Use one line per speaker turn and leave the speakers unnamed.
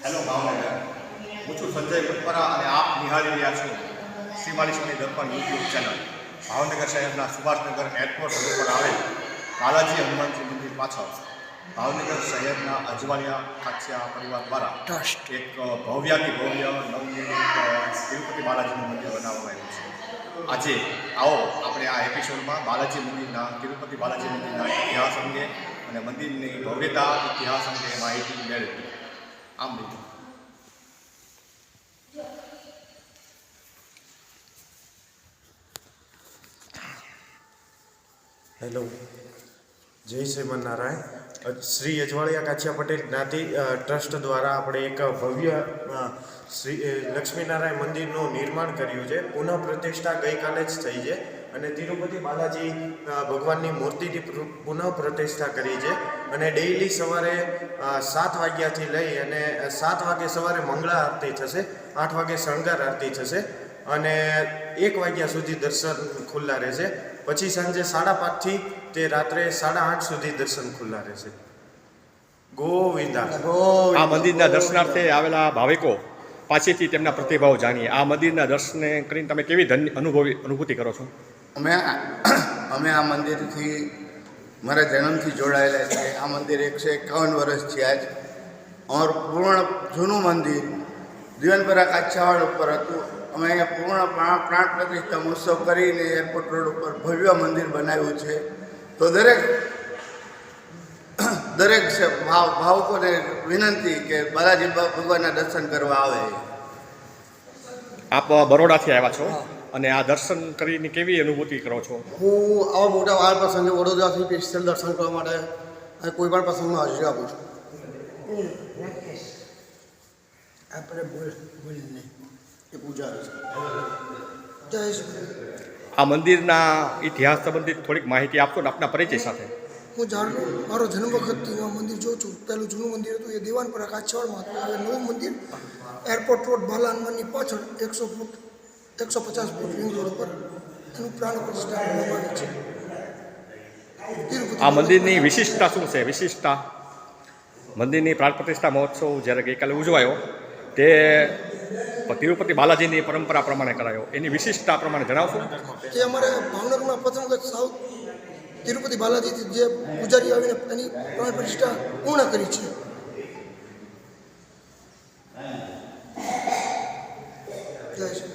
Hello Bhavnagar. હું છું સંજય કુટપરા અને આપ નિહાળી રહ્યા છો શ્રીમાલીશ્વરની દર્પણ યુટ્યુબ ચેનલ ભાવનગર શહેરના સુભાષનગર એરપોર્ટ રોડ પર આવેલ બાલાજી હનુમાનજી મંદિર પાછળ ભાવનગર શહેરના અજવાળિયા ખાચિયા પરિવાર દ્વારા
ટ્રસ્ટ
એક ભવ્યાથી ભવ્ય નવનિર્મિત તિરુપતિ બાલાજીનું મંદિર બનાવવામાં આવ્યું છે. આજે આવો આપણે આ એપિસોડમાં બાલાજી મંદિરના તિરુપતિ બાલાજી મંદિરના ઇતિહાસ અંગે અને મંદિરની ભવ્યતા ઇતિહાસ અંગે માહિતી મેળવી આમ બીજું
હેલો જય શ્રીમન નારાયણ શ્રી અજવાળિયા કાછિયા પટેલ જ્ઞાતિ ટ્રસ્ટ દ્વારા આપણે એક ભવ્ય શ્રી લક્ષ્મીનારાયણ મંદિરનું નિર્માણ કર્યું છે. પુનઃ પ્રતિષ્ઠા ગઈકાલે જ થઈ છે અને તિરુપતિ બાલાજી ભગવાનની મૂર્તિની પુનઃ પ્રતિષ્ઠા કરી છે અને ડેઈલી સવારે સાત વાગ્યાથી લઈ અને સાત વાગે સવારે મંગળા આરતી થશે, આઠ વાગે શણગાર આરતી થશે અને એક વાગ્યા સુધી દર્શન ખુલ્લા રહેશે. પછી સાંજે સાડા પાંચથી તે રાત્રે સાડા આઠ સુધી દર્શન ખુલ્લા રહેશે. ગોવિંદા.
આ મંદિરના દર્શનાર્થે આવેલા ભાવિકો પાસેથી તેમના પ્રતિભાવ જાણીએ. આ મંદિરના દર્શને કરીને તમે કેવી ધન્ય અનુભવી અનુભૂતિ કરો છો?
અમે અમે આ મંદિરથી મારા જન્મથી જોડાયેલા છે આ મંદિર એકસો એકાવન વર્ષ છે. આજ અમારું પૂર્ણ જૂનું મંદિર દીવનપરા કાછાવાડ ઉપર હતું. અમે અહીંયા પૂર્ણ પ્રા- પ્રાણ પ્રતિષ્ઠા મહોત્સવ કરીને એરપોર્ટ રોડ ઉપર ભવ્ય મંદિર બનાવ્યું છે. તો દરેક દરેક ભાવ ભાવકોને વિનંતી કે બાલાજી ભગવાનના દર્શન કરવા આવે.
આપ બરોડાથી આવ્યા છો અને આ દર્શન કરીને કેવી અનુભૂતિ કરો છો?
હું આવા મોટા વાર પ્રસંગે વડોદરાથી સ્પેશિયલ દર્શન કરવા માટે કોઈ પણ પ્રસંગમાં હાજરી આપું છું. આપણે બોલ બોલીને એ પૂજા છે. જય શ્રી
આ મંદિરના ઇતિહાસ સંબંધિત થોડીક માહિતી આપશો ને આપના પરિચય સાથે?
હું જાણું મારો જન્મ વખતથી હું આ મંદિર જોઉં છું. પહેલું જૂનું મંદિર હતું. એ દિવાનપરા કાછવાડમાં હતું. હવે નવું મંદિર એરપોર્ટ રોડ બાલા હનુમાનની પાછળ એકસો ફૂટ એકસો પચાસ ફૂટ રિંગ રોડ પર એનું પ્રાણ પ્રતિષ્ઠા કરવામાં છે.
આ મંદિરની વિશિષ્ટતા શું છે? વિશિષ્ટતા? મંદિરની પ્રાણ પ્રતિષ્ઠા મહોત્સવ જ્યારે ગઈકાલે ઉજવાયો તે તિરુપતિ બાલાજીની પરંપરા પ્રમાણે કરાયો. એની વિશિષ્ટતા પ્રમાણે જણાવશો?
જે અમારે ભાવનગરમાં પ્રથમ વખત સાઉથ તિરુપતિ બાલાજીથી જે પૂજારી આવીને એની પ્રાણ પ્રતિષ્ઠા પૂર્ણ કરી છે. જય શ્રી